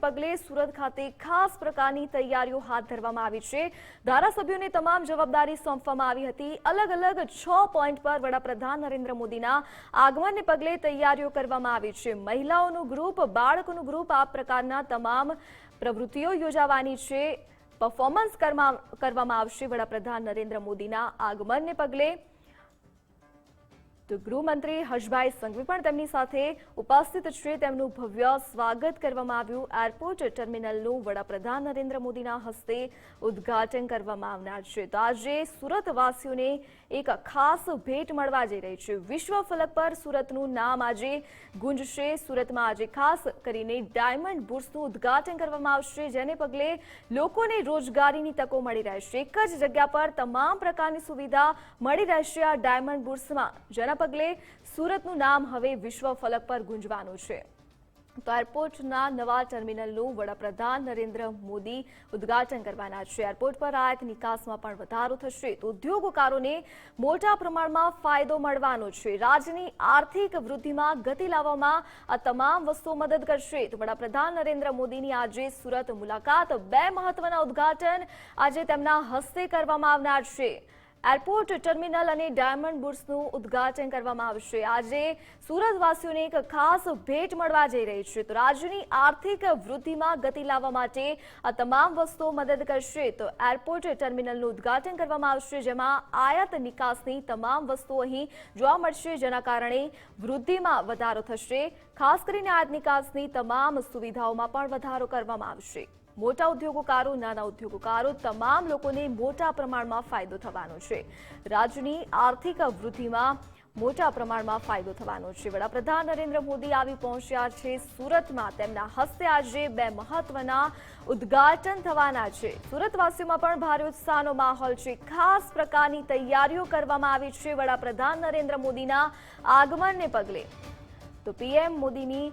પગલે સુરત ખાતે ખાસ પ્રકારની તૈયારીઓ હાથ ધરવામાં આવી છે. ધારાસભ્યોને તમામ જવાબદારી સોંપવામાં આવી હતી. અલગ અલગ છ પોઈન્ટ પર વડાપ્રધાન નરેન્દ્ર મોદીના આગમનને પગલે તૈયારીઓ કરવામાં આવી છે. મહિલાઓનું ગ્રુપ, બાળકોનું ગ્રુપ આ પ્રકારના તમામ પ્રવૃત્તિઓ યોજાવાની છે. પરફોર્મન્સ કરવા- કરવામાં આવશે વડાપ્રધાન નરેન્દ્ર મોદીના આગમનને પગલે. તો ગૃહમંત્રી હર્ષભાઈ સંઘવી પણ તેમની સાથે ઉપસ્થિત છે. તેમનું ભવ્ય સ્વાગત કરવામાં આવ્યું. એરપોર્ટ ટર્મિનલનું વડાપ્રધાન નરેન્દ્ર મોદીના હસ્તે ઉદ્ઘાટન કરવામાં આવનાર છે. તો આજે સુરતવાસીઓને એક ખાસ ભેટ મળવા જઈ રહી છે. વિશ્વ ફલક પર સુરતનું નામ આજે ગુંજશે. સુરતમાં આજે ખાસ કરીને ડાયમંડ બુર્સનું ઉદ્ઘાટન કરવામાં આવશે, જેને પગલે લોકોને રોજગારીની તકો મળી રહેશે. એક જ જગ્યા પર તમામ પ્રકારની સુવિધા મળી રહેશે આ ડાયમંડ બુર્સમાં, જેના પગલે સુરતનું નામ હવે વિશ્વ ફલક પર ગુંજવાનું છે. તો એરપોર્ટના નવા ટર્મિનલનું વડાપ્રધાન નરેન્દ્ર મોદી ઉદ્ઘાટન કરવાના છે. એરપોર્ટ પર આયાત નિકાસમાં પણ વધારો થશે તો ઉદ્યોગકારોને મોટા પ્રમાણમાં ફાયદો મળવાનો છે. રાજ્યની આર્થિક વૃદ્ધિમાં ગતિ લાવવામાં આ તમામ વસ્તુઓ મદદ કરશે. તો વડાપ્રધાન નરેન્દ્ર મોદીની આજે સુરત મુલાકાત. બે મહત્વના ઉદ્ઘાટન આજે તેમના હસ્તે કરવામાં આવનાર છે. એરપોર્ટ, ટર્મિનલ અને ડાયમંડ બુર્સનું ઉદ્ઘાટન કરવામાં આવશે. આજે સુરતવાસીઓને એક ખાસ ભેટ મળવા જઈ રહી છે. તો રાજ્યની આર્થિક વૃદ્ધિમાં ગતિ લાવવા માટે આ તમામ વસ્તુઓ મદદ કરશે. તો એરપોર્ટ, ટર્મિનલનું ઉદ્ઘાટન કરવામાં આવશે, જેમાં આયાત નિકાસની તમામ વસ્તુઓ અહીં જોવા મળશે, જેના કારણે વૃદ્ધિમાં વધારો થશે. ખાસ કરીને આયાત નિકાસની તમામ સુવિધાઓમાં પણ વધારો કરવામાં આવશે. મોટા ઉદ્યોગકારો, નાના ઉદ્યોગકારો તમામ લોકોને મોટા પ્રમાણમાં ફાયદો થવાનો છે. રાજ્યની આર્થિક વૃદ્ધિમાં મોટા પ્રમાણમાં ફાયદો થવાનો છે. વડાપ્રધાન નરેન્દ્ર મોદી આવી પહોંચ્યા છે સુરતમાં. તેમના હસ્તે આજે બે મહત્વના ઉદ્ઘાટન થવાના છે. સુરતવાસીઓમાં પણ ભારે ઉત્સાહનો માહોલ છે. ખાસ પ્રકારની તૈયારીઓ કરવામાં આવી છે વડાપ્રધાન નરેન્દ્ર મોદીના આગમનને પગલે. તો પીએમ મોદીની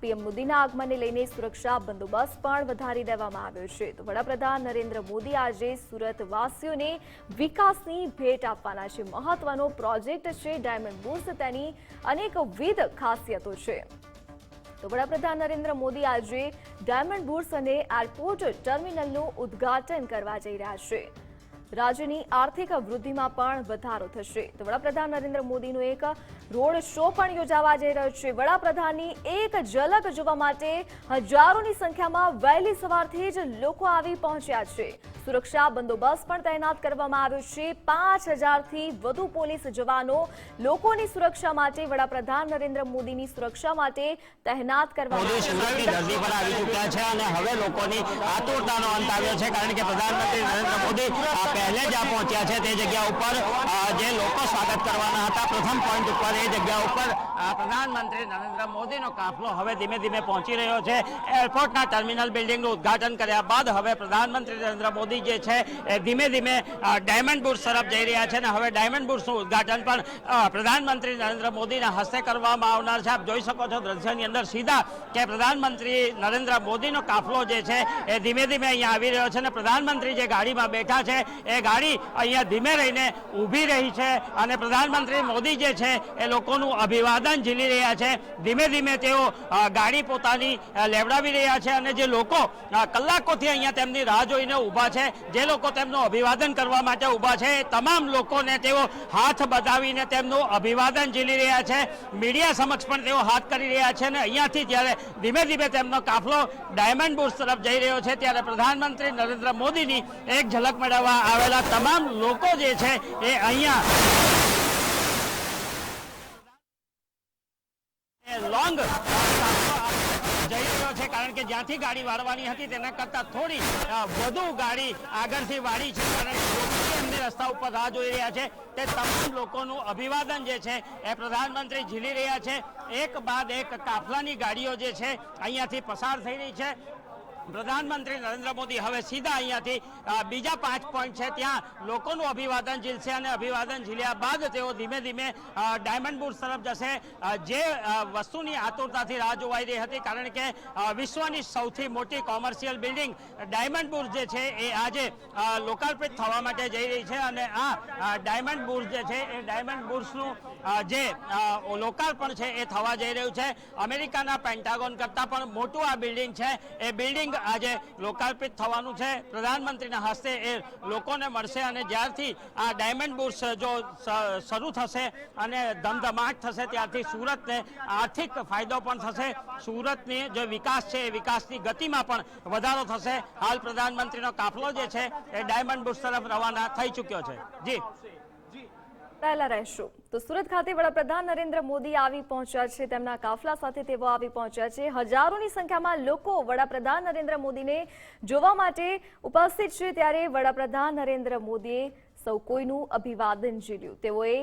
પીએમ મોદીના આગમનને લઈને સુરક્ષા બંદોબસ્ત પણ વધારી દેવામાં આવ્યો છે. તો વડાપ્રધાન નરેન્દ્ર મોદી આજે સુરતવાસીઓને વિકાસની ભેટ આપવાના છે. મહત્વનો પ્રોજેક્ટ છે ડાયમંડ બુર્સ. તેની અનેકવિધ ખાસિયતો છે. તો વડાપ્રધાન નરેન્દ્ર મોદી આજે ડાયમંડ બુર્સ અને એરપોર્ટ ટર્મિનલનું ઉદ્ઘાટન કરવા જઈ રહ્યા છે. રાજ્યની આર્થિક વૃદ્ધિમાં પણ વધારો થશે. તો વડાપ્રધાન નરેન્દ્ર મોદીનો એક રોડ શો પણ યોજાવા જઈ રહ્યો છે. વડાપ્રધાનની એક ઝલક જોવા માટે હજારોની સંખ્યામાં વહેલી સવારથી જ લોકો આવી પહોંચ્યા છે. સુરક્ષા બંદોબસ્ત પણ તૈનાત કરવામાં આવ્યો છે. પાંચ હજારથી વધુ પોલીસ જવાનો લોકોની સુરક્ષા માટે, વડાપ્રધાન નરેન્દ્ર મોદીની સુરક્ષા માટે તહેનાત કરવામાં આવી છે આવ્યો છે, કારણ કે પ્રધાનમંત્રી નરેન્દ્ર મોદી પહેલે જ આ પહોંચ્યા છે તે જગ્યા ઉપર જે લોકો સ્વાગત કરવાના હતા, પ્રથમ પોઈન્ટ ઉપર એ જગ્યા ઉપર પ્રધાનમંત્રી નરેન્દ્ર મોદીનો કાફલો હવે ધીમે ધીમે પહોંચી રહ્યો છે. એરપોર્ટના ટર્મિનલ બિલ્ડિંગનું ઉદ્ઘાટન કર્યા બાદ હવે પ્રધાનમંત્રી નરેન્દ્ર મોદી જે છે, એ ધીમે ધીમે ડાયમંડ બુર્સ તરફ જઈ રહ્યા છે અને હવે ડાયમંડ બુર્સનું ઉદ્ઘાટન પણ પ્રધાનમંત્રી નરેન્દ્ર મોદીના હસ્તે કરવામાં આવનાર છે. આપ જોઈ શકો છો દ્રશ્યની અંદર સીધા કે પ્રધાનમંત્રી નરેન્દ્ર મોદીનો કાફલો જે છે, એ ધીમે ધીમે અહીંયા આવી રહ્યો છે અને પ્રધાનમંત્રી જે ગાડીમાં બેઠા છે એ ગાડી અહીંયા ધીમે રહીને ઊભી રહી છે અને પ્રધાનમંત્રી મોદી જે છે એ લોકોનું અભિવાદન ઝીલી રહ્યા છે. ધીમે ધીમે તેઓ ગાડી પોતાની લેવડાવી રહ્યા છે અને જે લોકો કલાકોથી અહીંયા તેમની રાહ જોઈને ઊભા છે, જે લોકો તેમનું અભિવાદન કરવા માટે ઊભા છે તમામ લોકોને તેઓ હાથ બતાવીને તેમનું અભિવાદન ઝીલી રહ્યા છે. મીડિયા સમક્ષ પણ તેઓ હાથ કરી રહ્યા છે અને અહીંયાથી જ્યારે ધીમે ધીમે તેમનો કાફલો ડાયમંડ બુર્સ તરફ જઈ રહ્યો છે, ત્યારે પ્રધાનમંત્રી નરેન્દ્ર મોદીની એક ઝલક મેળવવા આવેલા તમામ લોકો જે છે એ અહીંયા લોંગ જઈ રહ્યો છે, કારણ કે જ્યાંથી ગાડી વાળવાની હતી તેના કરતા થોડી વધુ ગાડી આગળથી વાળી છે કારણ કે એમની રસ્તા ઉપર રાહ જોઈ રહ્યા છે. તે તમામ લોકોનું અભિવાદન જે છે એ પ્રધાનમંત્રી ઝીલી રહ્યા છે. એક બાદ એક કાફલાની ગાડીઓ જે છે અહીંયાથી પસાર થઈ રહી છે. પ્રધાનમંત્રી નરેન્દ્ર મોદી હવે સીધા અહીંયાથી બીજા પાંચ પોઈન્ટ છે. ત્યાં લોકોનું અભિવાદન ઝીલશે અને અભિવાદન ઝીલ્યા બાદ તેઓ ધીમે ધીમે ડાયમંડ બુર્સ તરફ જશે. જે વસ્તુની આતુરતાથી રાહ જોવાઈ રહી હતી, કારણ કે વિશ્વની સૌથી મોટી કોમર્શિયલ બિલ્ડિંગ ડાયમંડ બુર્સ જે છે, એ આજે લોકાર્પિત થવા માટે જઈ રહી છે. અને આ ડાયમંડ બુર્સ જે છે, એ ડાયમંડ બુર્સનું જે લોકાર્પણ છે એ થવા જઈ રહ્યું છે. અમેરિકાના પેન્ટાગોન કરતાં પણ મોટું આ બિલ્ડિંગ છે. એ બિલ્ડિંગ આજે લોકાર્પિત થવાનું છે. પ્રધાનમંત્રીના હસ્તે એ લોકોને મળશે અને જ્યારથી આ ડાયમંડ બુર્સ જો શરૂ થશે અને ધમધમાટ થશે, ત્યારથી સુરતને આર્થિક ફાયદો પણ થશે. સુરતની જે વિકાસ છે, એ વિકાસની ગતિમાં પણ વધારો થશે. હાલ પ્રધાનમંત્રીનો કાફલો જે છે, એ ડાયમંડ બુર્સ તરફ રવાના થઈ ચૂક્યો છે. જી. રહેશું. તો સુરત ખાતે વડાપ્રધાન નરેન્દ્ર મોદી આવી પહોંચ્યા છે. તેમના કાફલા સાથે તેઓ આવી પહોંચ્યા છે. હજારોની સંખ્યામાં લોકો વડાપ્રધાન નરેન્દ્ર મોદીને જોવા માટે ઉપસ્થિત છે. ત્યારે વડાપ્રધાન નરેન્દ્ર મોદીએ સૌ કોઈનું અભિવાદન ઝીલ્યું. તેઓએ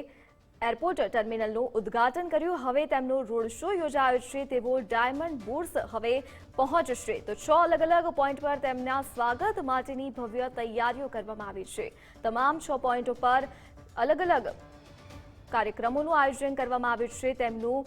એરપોર્ટ ટર્મિનલનું ઉદ્ઘાટન કર્યું. હવે તેમનો રોડ શો યોજાયો છે. તેવો ડાયમંડ બુર્સ હવે પહોંચશે. તો છ અલગ અલગ પોઈન્ટ પર તેમના સ્વાગત માટેની ભવ્ય તૈયારીઓ કરવામાં આવી છે. તમામ છ પોઈન્ટ પર અલગ અલગ કાર્યક્રમોનું આયોજન કરવામાં આવ્યું છે. તેમનું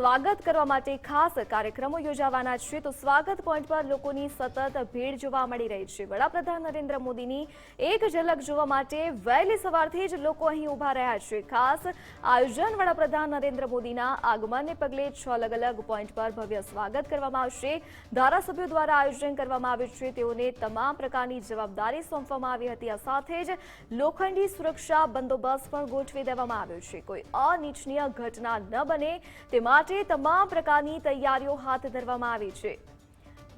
સ્વાગત કરવા માટે ખાસ કાર્યક્રમો યોજાવાના છે. તો સ્વાગત પોઈન્ટ પર લોકોની સતત ભીડ જોવા મળી રહી છે. વડાપ્રધાન નરેન્દ્ર મોદીની એક ઝલક જોવા માટે વહેલી સવારથી જ લોકો અહીં ઊભા રહ્યા છે. ખાસ આયોજન વડાપ્રધાન નરેન્દ્ર મોદીના આગમનને પગલે છ અલગ અલગ પોઈન્ટ પર ભવ્ય સ્વાગત કરવામાં આવશે. ધારાસભ્યો દ્વારા આયોજન કરવામાં આવ્યું છે. તેઓને તમામ પ્રકારની જવાબદારી સોંપવામાં આવી હતી. આ સાથે જ લોખંડી સુરક્ષા બંદોબસ્ત પણ ગોઠવી દેવામાં આવ્યો છે. કોઈ અનિચ્છનીય ઘટના ન બને તે માટે તમામ પ્રકારની તૈયારીઓ હાથ ધરવામાં આવી છે.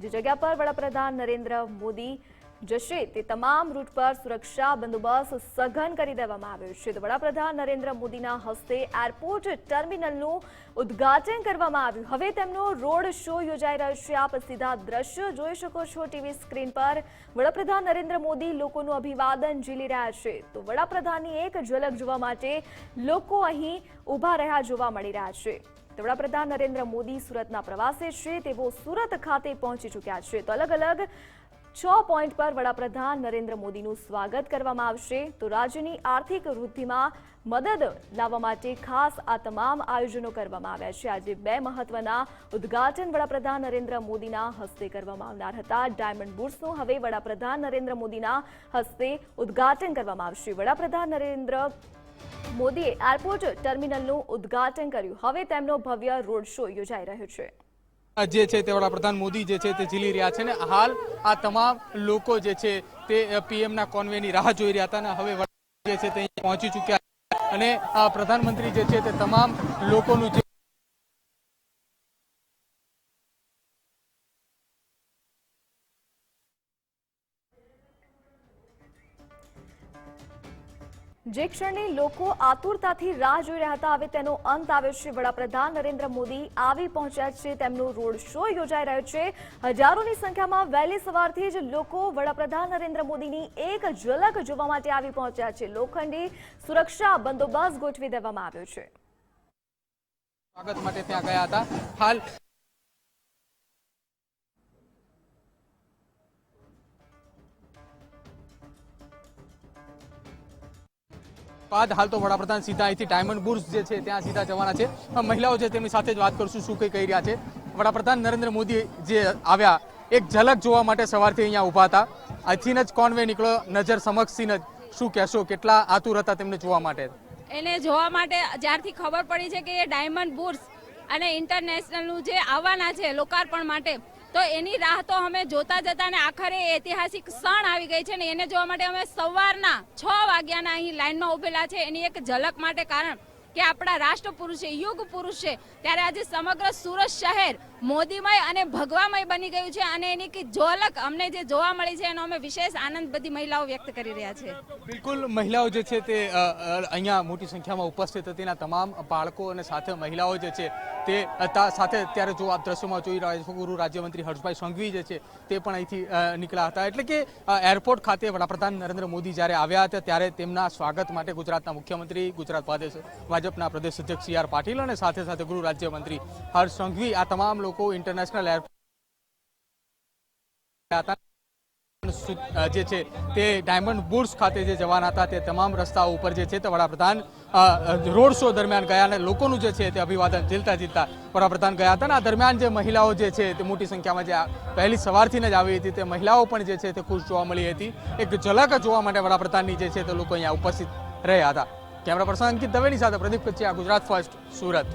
જે જગ્યા પર વડાપ્રધાન નરેન્દ્ર મોદી જશે, તે તમામ રૂટ પર સુરક્ષા બંદોબસ્ત સઘન કરી દેવામાં આવ્યો છે. તો વડાપ્રધાન નરેન્દ્ર મોદીના હસ્તે એરપોર્ટ ટર્મિનલનું ઉદ્ઘાટન કરવામાં આવ્યું. હવે તેમનો રોડ શો યોજાઈ રહ્યો છે. આપ સીધા દ્રશ્યો જોઈ શકો છો ટીવી સ્ક્રીન પર. વડાપ્રધાન નરેન્દ્ર મોદી લોકોનું અભિવાદન ઝીલી રહ્યા છે. તો વડાપ્રધાનની એક ઝલક જોવા માટે લોકો અહીં ઊભા રહ્યા જોવા મળી રહ્યા છે. વડાપ્રધાન નરેન્દ્ર મોદી સુરતના પ્રવાસે છે. તેઓ સુરત ખાતે પહોંચી ચૂક્યા છે. તો અલગ અલગ છ પોઈન્ટ પર વડાપ્રધાન નરેન્દ્ર મોદીનું સ્વાગત કરવામાં આવશે. તો રાજ્યની આર્થિક વૃદ્ધિમાં મદદ લાવવા માટે ખાસ આ તમામ આયોજનો કરવામાં આવ્યા છે. આજે બે મહત્વના ઉદ્ઘાટન વડાપ્રધાન નરેન્દ્ર મોદીના હસ્તે કરવામાં આવનાર હતા. ડાયમંડ બુટ્સનું હવે વડાપ્રધાન નરેન્દ્ર મોદીના હસ્તે ઉદ્ઘાટન કરવામાં આવશે. વડાપ્રધાન નરેન્દ્ર મોદીએ એરપોર્ટ ટર્મિનલનું ઉદ્ઘાટન કર્યું. હવે તેમનો ભવ્ય રોડ શો યોજાઈ રહ્યો છે. જે છે તે વડાપ્રધાન મોદી જે છે તે ઝીલી રહ્યા છે ને હાલ આ તમામ લોકો જે છે તે પીએમ ના કોન્વેની રાહ જોઈ રહ્યા હતા અને હવે જે છે તે પહોંચી ચૂક્યા અને પ્રધાનમંત્રી જે છે તે તમામ લોકોનું જે જે ક્ષણે લોકો આતુરતાથી રાહ જોઈ રહ્યા હતા, હવે તેનો અંત આવ્યો છે. વડાપ્રધાન નરેન્દ્ર મોદી આવી પહોંચ્યા છે. તેમનો રોડ શો યોજાઈ રહ્યો છે. હજારોની સંખ્યામાં વહેલી સવારથી જ લોકો વડાપ્રધાન નરેન્દ્ર મોદીની એક ઝલક જોવા માટે આવી પહોંચ્યા છે. લોખંડી સુરક્ષા બંદોબસ્ત ગોઠવી દેવામાં આવ્યો છે. સ્વાગત માટે ત્યાં ગયા હતા. હાલ બાદ હાલ તો વડાપ્રધાન સીધા અહીંથી ડાયમંડ બુર્સ જે છે, ત્યાં સીધા જવાના છે. મહિલાઓ છે, તેમની સાથે જ વાત કરશું શું કંઈ કહી રહ્યા છે. વડાપ્રધાન નરેન્દ્ર મોદી જે આવ્યા, એક ઝલક જોવા માટે સવારથી અહીંયા ઊભા હતા. અહીંથી જ કોન્વે નીકળ્યો, નજર સમક્ષથી જ શું કહેશો, કેટલા આતુર હતા તેમને જોવા માટે? એને જોવા માટે જ્યારથી ખબર પડી છે કે એ ડાયમંડ બુર્સ અને ઇન્ટરનેશનલનું જે આવવાના છે, લોકાર્પણ માટે તો એની રાહ તો અમે જોતા જતા ને આખરે ઐતિહાસિક ક્ષણ આવી ગઈ છે ને એને જોવા માટે અમે સવારના છ વાગ્યાના અહીં લાઈનમાં ઉભેલા છે. એની એક ઝલક માટે કારણ કે આપણા રાષ્ટ્ર પુરુષ છે યુગ પુરુષ છે ત્યારે આજે સમગ્ર સુરત શહેર મોદીમય અને ભગવામય બની ગયું છે અને એની ઝલક અમને જે જોવા મળી છે, એનો અમે વિશેષ આનંદ બધી મહિલાઓ વ્યક્ત કરી રહ્યા છે. બિલકુલ, મહિલાઓ જે છે તે અહીંયા મોટી સંખ્યામાં ઉપસ્થિત હતી તમામ બાળકો અને સાથે મહિલાઓ જે છે તે સાથે અત્યારે જો આપ દ્રશ્યોમાં જોઈ રહ્યા છો ગૃહ રાજ્યમંત્રી હર્ષભાઈ સંઘવી જે છે તે પણ અહીંથી નીકળ્યા હતા. એટલે કે એરપોર્ટ ખાતે વડાપ્રધાન નરેન્દ્ર મોદી જ્યારે આવ્યા હતા, ત્યારે તેમના સ્વાગત માટે ગુજરાતના મુખ્યમંત્રી ગુજરાત પ્રદેશ ભાજપના પ્રદેશ અધ્યક્ષ સી આર પાટીલ અને સાથે સાથે ગૃહ રાજ્યમંત્રી હર્ષ સંઘવી. આ તમામ લોકો ઇન્ટરનેશનલ એરપોર્ટ જે છે તે ડાયમંડ બુર્સ ખાતે જે જવાના હતા, તે તમામ રસ્તાઓ ઉપર જે છે તે વડાપ્રધાન રોડ શો દરમિયાન ગયા અને લોકોનું જે છે તે અભિવાદન ઝીલતા ઝીલતા વડાપ્રધાન ગયા હતા. અને આ દરમિયાન જે મહિલાઓ જે છે તે મોટી સંખ્યામાં જે પહેલી સવારથી જ આવી હતી, તે મહિલાઓ પણ જે છે તે ખુશ જોવા મળી હતી. એક ઝલક જોવા માટે વડાપ્રધાનની જે છે તે લોકો અહીંયા ઉપસ્થિત રહ્યા હતા. કેમેરા પર્સન અંકિત દવેની સાથે પ્રદીપ કચ્યા ગુજરાત ફર્સ્ટ, સુરત.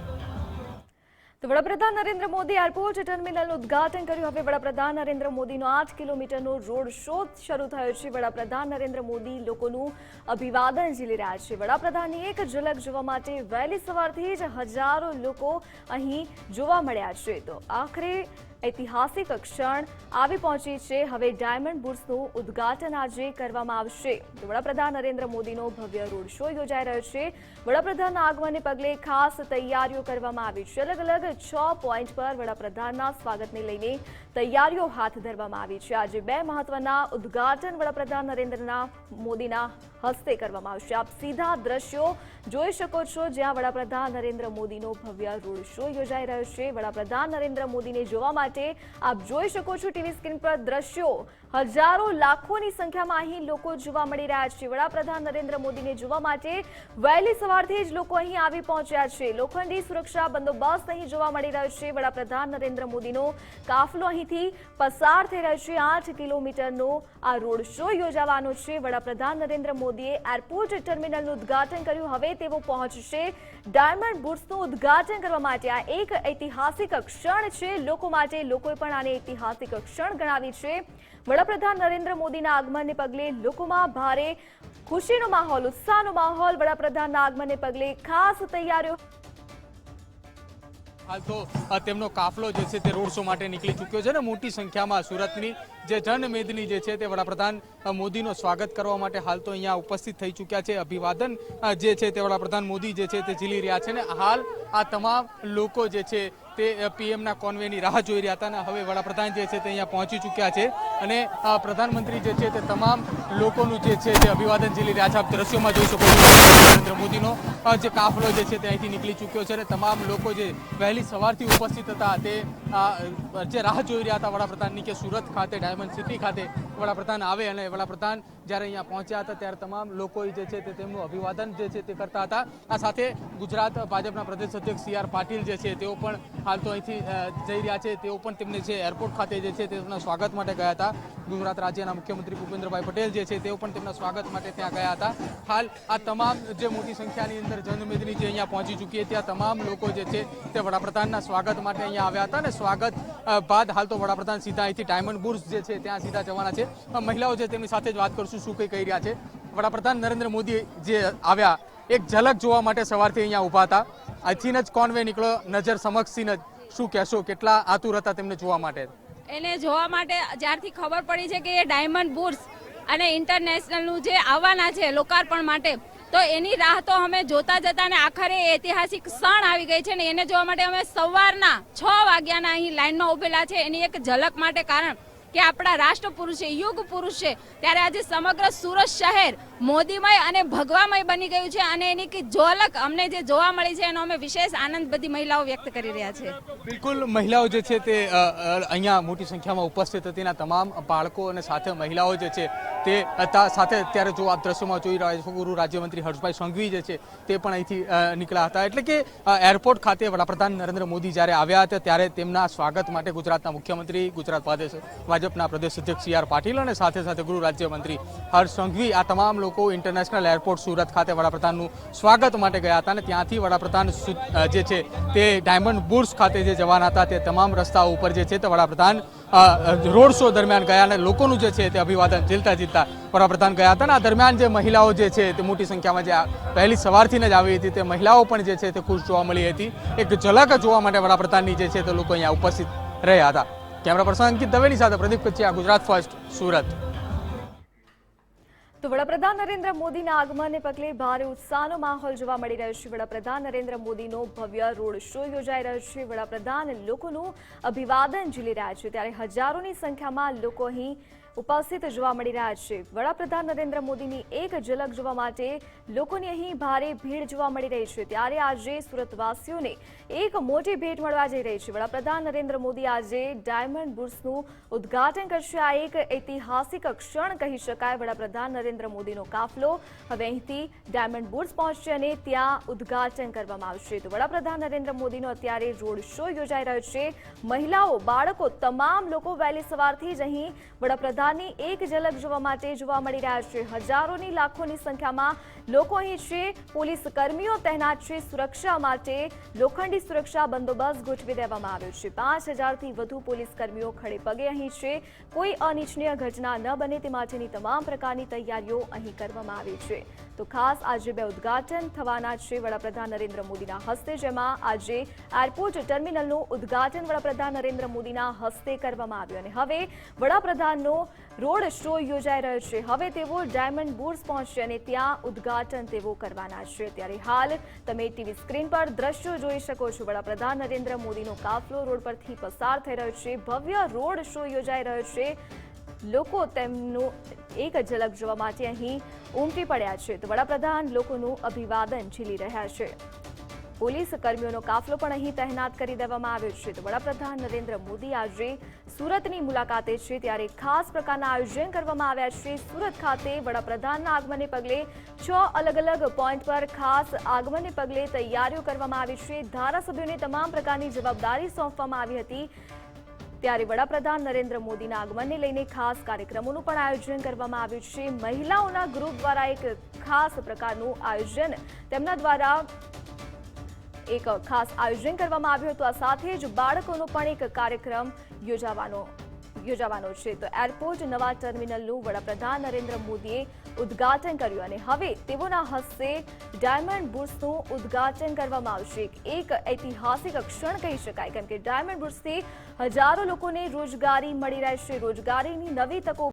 તો વડાપ્રધાન નરેન્દ્ર મોદી એરપોર્ટ ટર્મિનલનું ઉદઘાટન કર્યું. હવે વડાપ્રધાન નરેન્દ્ર મોદીનો આઠ કિલોમીટરનો રોડ શો શરૂ થયો છે. વડાપ્રધાન નરેન્દ્ર મોદી લોકોનું અભિવાદન ઝીલી રહ્યા છે. વડાપ્રધાનની એક ઝલક જોવા માટે વહેલી સવારથી જ હજારો લોકો અહીં જોવા મળ્યા છે. તો આખરે ઐતિહાસિક ક્ષણ આવી પહોંચી છે. હવે ડાયમંડ બુર્સનું ઉદ્ઘાટન આજે કરવામાં આવશે. વડાપ્રધાન નરેન્દ્ર મોદીનો ભવ્ય રોડ શો યોજાઈ રહ્યો છે. વડાપ્રધાનના આગમનને પગલે ખાસ તૈયારીઓ કરવામાં આવી છે. અલગ અલગ છ પોઈન્ટ પર વડાપ્રધાનના સ્વાગતને લઈને તૈયારીઓ હાથ ધરવામાં આવી છે. આજે બે મહત્વના ઉદ્ઘાટન વડાપ્રધાન નરેન્દ્રના મોદીના હસ્તે કરવામાં આવશે. આપ સીધા દ્રશ્યો જોઈ શકો છો, જ્યાં વડાપ્રધાન નરેન્દ્ર મોદીનો ભવ્ય રોડ શો યોજાઈ રહ્યો છે. વડાપ્રધાન નરેન્દ્ર મોદીને જોવા માટે આપ જોઈ શકો છો ટીવી સ્ક્રીન પર દ્રશ્યો હજારો લાખોની સંખ્યામાં અહીં લોકો જોવા મળી રહ્યા છે. વડાપ્રધાન નરેન્દ્ર મોદીને જોવા માટે વહેલી સવારથી જ લોકો અહીં આવી પહોંચ્યા છે. લોખંડી સુરક્ષા બંદોબસ્ત અહીં જોવા મળી રહ્યો છે. વડાપ્રધાન નરેન્દ્ર મોદીનો કાફલો અહીંથી પસાર થઈ રહ્યો છે. આઠ કિલોમીટરનો આ રોડ શો યોજાવાનો છે. વડાપ્રધાન નરેન્દ્ર મોદીએ એરપોર્ટ ટર્મિનલનું ઉદ્ઘાટન કર્યું. હવે તેઓ પહોંચશે ડાયમંડ બુટ્સનું ઉદ્ઘાટન કરવા માટે આ એક ઐતિહાસિક ક્ષણ છે. લોકો માટે લોકોએ પણ આને ઐતિહાસિક ક્ષણ ગણાવી છે. વડાપ્રધાન નરેન્દ્ર મોદીના આગમનને પગલે લોકોમાં ભારે ખુશીનો માહોલ, ઉત્સાહનો માહોલ. વડાપ્રધાનના આગમનને પગલે ખાસ તૈયારીઓ હાલ તો તેમનો કાફલો જે છે તે રોડ શો માટે નીકળી ચૂક્યો છે ને મોટી સંખ્યામાં સુરતની જે જનમેદની જે છે તે વડાપ્રધાન મોદીનો સ્વાગત કરવા માટે હાલ તો અહીંયા ઉપસ્થિત થઈ ચૂક્યા છે. અભિવાદન જે છે તે વડાપ્રધાન મોદી જે છે તે ઝીલી રહ્યા છે ને હાલ આ તમામ લોકો જે છે તે પીએમના કોન્વેની રાહ જોઈ રહ્યા હતા અને હવે વડાપ્રધાન જે છે તે અહીંયા પહોંચી ચૂક્યા છે અને પ્રધાનમંત્રી જે છે તે તમામ લોકોનું જે છે તે અભિવાદન ઝીલી રહ્યા છે. આપ દ્રશ્યોમાં જોઈ શકો છો નરેન્દ્ર મોદીનો જે કાફલો જે છે તે અહીંથી નીકળી ચૂક્યો છે અને તમામ લોકો જે વહેલી સવારથી ઉપસ્થિત હતા તે જે રાહ જોઈ રહ્યા હતા વડાપ્રધાનની કે સુરત ખાતે, ડાયમંડ સિટી ખાતે વડાપ્રધાન આવે અને વડાપ્રધાન જ્યારે અહીંયા પહોંચ્યા હતા, ત્યારે તમામ લોકો જે છે તે તેમનું અભિવાદન જે છે તે કરતા હતા. આ સાથે ગુજરાત ભાજપના પ્રદેશ અધ્યક્ષ સી આર પાટીલ જે છે, તેઓ પણ હાલ તો અહીંથી જઈ રહ્યા છે. તેઓ પણ તેમને જે એરપોર્ટ ખાતે જે છે તેમના સ્વાગત માટે ગયા હતા. ગુજરાત રાજ્યના મુખ્યમંત્રી ભૂપેન્દ્રભાઈ પટેલ જે છે, તેઓ પણ તેમના સ્વાગત માટે ત્યાં ગયા હતા. હાલ આ તમામ જે મોટી સંખ્યાની અંદર જનમેદની જે અહીંયા પહોંચી ચૂકી હતી ત્યાં તમામ લોકો જે છે તે વડાપ્રધાનના સ્વાગત માટે અહીંયા આવ્યા હતા અને સ્વાગત બાદ હાલ તો વડાપ્રધાન સીધા અહીંથી ડાયમંડ બુર્સ જે છે, ત્યાં સીધા જવાના છે. મહિલાઓ જે તેમની સાથે જ વાત કરશું શું કંઈ કહી રહ્યા છે? વડાપ્રધાન નરેન્દ્ર મોદી જે આવ્યા, એક ઝલક જોવા માટે સવારથી અહીંયા ઊભા હતા. અહીંથી જ કોન્વે નીકળ્યો, નજર સમક્ષથી જ. શું કહેશો? કેટલા આતુર હતા તેમને જોવા માટે? એને જોવા માટે જ્યારથી ખબર પડી છે કે એ ડાયમંડ બુર્સ અને ઇન્ટરનેશનલનું જે આવવાના છે, લોકાર્પણ માટે, તો એની રાહ તો અમે જોતા જતા ને આખરે ઐતિહાસિક ક્ષણ આવી ગઈ છે ને એને જોવા માટે અમે સવારના છ વાગ્યાના અહીં લાઈનમાં ઉભેલા છે. એની એક ઝલક માટે કારણ કે આપણા રાષ્ટ્ર પુરુષ છે યુગ પુરુષ છે ત્યારે આજે સમગ્ર સુરત શહેર મોદીમય અને ભગવામય બની ગયું છે અને એની ઝલક અમને જે જોવા મળી છે એનો અમે વિશેષ આનંદ બધી મહિલાઓ વ્યક્ત કરી રહ્યા છે. બિલકુલ, મહિલાઓ જે છે તે અહીંયા મોટી સંખ્યામાં ઉપસ્થિત હતી તમામ બાળકો અને સાથે મહિલાઓ જે છે તે સાથે અત્યારે જો આ દ્રશ્યમાં જોઈ રહ્યા છો, ગુરુ રાજ્યમંત્રી હર્ષભાઈ સંઘવી જે છે તે પણ અહીંથી નીકળ્યા હતા. એટલે કે એરપોર્ટ ખાતે વડાપ્રધાન નરેન્દ્ર મોદી જ્યારે આવ્યા હતા, ત્યારે તેમના સ્વાગત માટે ગુજરાતના મુખ્યમંત્રી, ગુજરાત પ્રદેશ, ભાજપના પ્રદેશ અધ્યક્ષ સી આર પાટીલ અને સાથે સાથે ગૃહ રાજ્યમંત્રી હર્ષ સંઘવી આ તમામ ઇન્ટરનેશનલ એરપોર્ટ સુરત ખાતે વડાપ્રધાનનું સ્વાગત માટે ગયા હતા અને ત્યાંથી વડાપ્રધાન જે છે તે ડાયમંડ બુર્સ ખાતે જે જવાના હતા તે તમામ રસ્તાઓ ઉપર જે છે તે વડાપ્રધાન રોડ શો દરમિયાન ગયા અને લોકોનું જે છે તે અભિવાદન ઝીલતા ઝીલતા વડાપ્રધાન ગયા હતા અને આ દરમિયાન જે મહિલાઓ જે છે તે મોટી સંખ્યામાં જે પહેલી સવારથી જ આવી હતી તે મહિલાઓ પણ જે છે તે ખુશ જોવા મળી હતી. એક ઝલક જોવા માટે વડાપ્રધાનની જે છે તે લોકો અહીંયા ઉપસ્થિત રહ્યા હતા. કેમેરા પર્સન અંકિત દવેની સાથે પ્રદીપ કચ્છિયા, ગુજરાત ફર્સ્ટ, સુરત. તો વડાપ્રધાન નરેન્દ્ર મોદીના આગમનને પગલે ભારે ઉત્સાહનો માહોલ જોવા મળી રહ્યો છે. વડાપ્રધાન નરેન્દ્ર મોદીનો ભવ્ય રોડ શો યોજાઈ રહ્યો છે. વડાપ્રધાન લોકોનું અભિવાદન ઝીલી રહ્યા છે. ત્યારે હજારોની સંખ્યામાં લોકો અહીં ઉપસ્થિત જોવા મળી રહ્યા છે. વડાપ્રધાન નરેન્દ્ર મોદીની એક ઝલક જોવા માટે લોકોની અહીં ભારે ભીડ જોવા મળી રહી છે. ત્યારે આજે સુરતવાસીઓને એક મોટી ભેટ મળવા જઈ રહી છે. વડાપ્રધાન નરેન્દ્ર મોદી આજે ડાયમંડ બુર્સનું ઉદ્ઘાટન કરશે. આ એક ઐતિહાસિક ક્ષણ કહી શકાય. વડાપ્રધાન નરેન્દ્ર મોદીનો કાફલો હવે અહીંથી ડાયમંડ બુર્સ પહોંચશે અને ત્યાં ઉદ્ઘાટન કરવામાં આવશે. તો વડાપ્રધાન નરેન્દ્ર મોદીનો અત્યારે રોડ શો યોજાઈ રહ્યો છે. મહિલાઓ, બાળકો તમામ લોકો વહેલી સવારથી જ અહીં વડાપ્રધાનની એક ઝલક જોવા માટે જોવા મળી રહ્યા છે. હજારોની લાખોની સંખ્યામાં લોકો અહીં છે. પોલીસ કર્મીઓ તહેનાત છે. સુરક્ષા માટે લોખંડી સુરક્ષા બંદોબસ્ત ગોઠવી દેવામાં આવ્યો છે. પાંચ હજારથી વધુ પોલીસ કર્મીઓ ખડે પગે અહીં છે. કોઈ અનિચ્છનીય ઘટના ન બને તે માટેની તમામ પ્રકારની તૈયારીઓ અહીં કરવામાં આવી છે. તો ખાસ આજે બે ઉદ્ઘાટન થવાના છે વડાપ્રધાન નરેન્દ્ર મોદીના હસ્તે, જેમાં આજે એરપોર્ટ ટર્મિનલનું ઉદ્ઘાટન વડાપ્રધાન નરેન્દ્ર મોદીના હસ્તે કરવામાં આવ્યું. અને હવે વડાપ્રધાનનો રોડ શો યોજાઈ રહ્યો છે. હવે તેઓ ડાયમંડ બુર્સ પહોંચશે અને ત્યાં ઉદ્ઘાટન તેઓ કરવાના છે. ત્યારે હાલ તમે ટીવી સ્ક્રીન પર દ્રશ્યો જોઈ શકો છો. વડાપ્રધાન નરેન્દ્ર મોદીનો કાફલો રોડ પરથી પસાર થઈ રહ્યો છે. ભવ્ય રોડ શો યોજાઈ રહ્યો છે. લોકો તેમનું એક ઝલક જોવા માટે અહીં ઉમટી પડ્યા છે. તો વડાપ્રધાન લોકોનું અભિવાદન ઝીલી રહ્યા છે. પોલીસ કર્મીઓનો કાફલો પણ અહીં તહેનાત કરી દેવામાં આવ્યો છે. તો વડાપ્રધાન નરેન્દ્ર મોદી આજે સુરતની મુલાકાતે છે. ત્યારે ખાસ પ્રકારના આયોજન કરવામાં આવ્યા છે. સુરત ખાતે વડાપ્રધાનના આગમનને પગલે છ અલગ અલગ પોઈન્ટ પર ખાસ આગમનને પગલે તૈયારીઓ કરવામાં આવી છે. ધારાસભ્યોને તમામ પ્રકારની જવાબદારી સોંપવામાં આવી હતી. ત્યારે વડાપ્રધાન નરેન્દ્ર મોદીના આગમનને લઈને ખાસ કાર્યક્રમોનું પણ આયોજન કરવામાં આવ્યું છે. મહિલાઓના ગ્રુપ દ્વારા એક ખાસ પ્રકારનું આયોજન તેમના દ્વારા એક ખાસ આયોજન કરવામાં આવ્યું હતું. આ સાથે જ બાળકોનો પણ એક કાર્યક્રમ યોજાવાનો યોજાવાનો છે. તો એરપોર્ટ નવા ટર્મિનલનું વડાપ્રધાન નરેન્દ્ર મોદીએ ઉદ્ઘાટન કર્યું અને હવે તેઓના હસ્તે ડાયમંડ બુર્સનું ઉદ્ઘાટન કરવામાં આવશે. એક ઐતિહાસિક ક્ષણ કહી શકાય. કેમ કે ડાયમંડ બુર્સથી હજારો લોકોને રોજગારી મળી રહેશે. રોજગારીની નવી તકો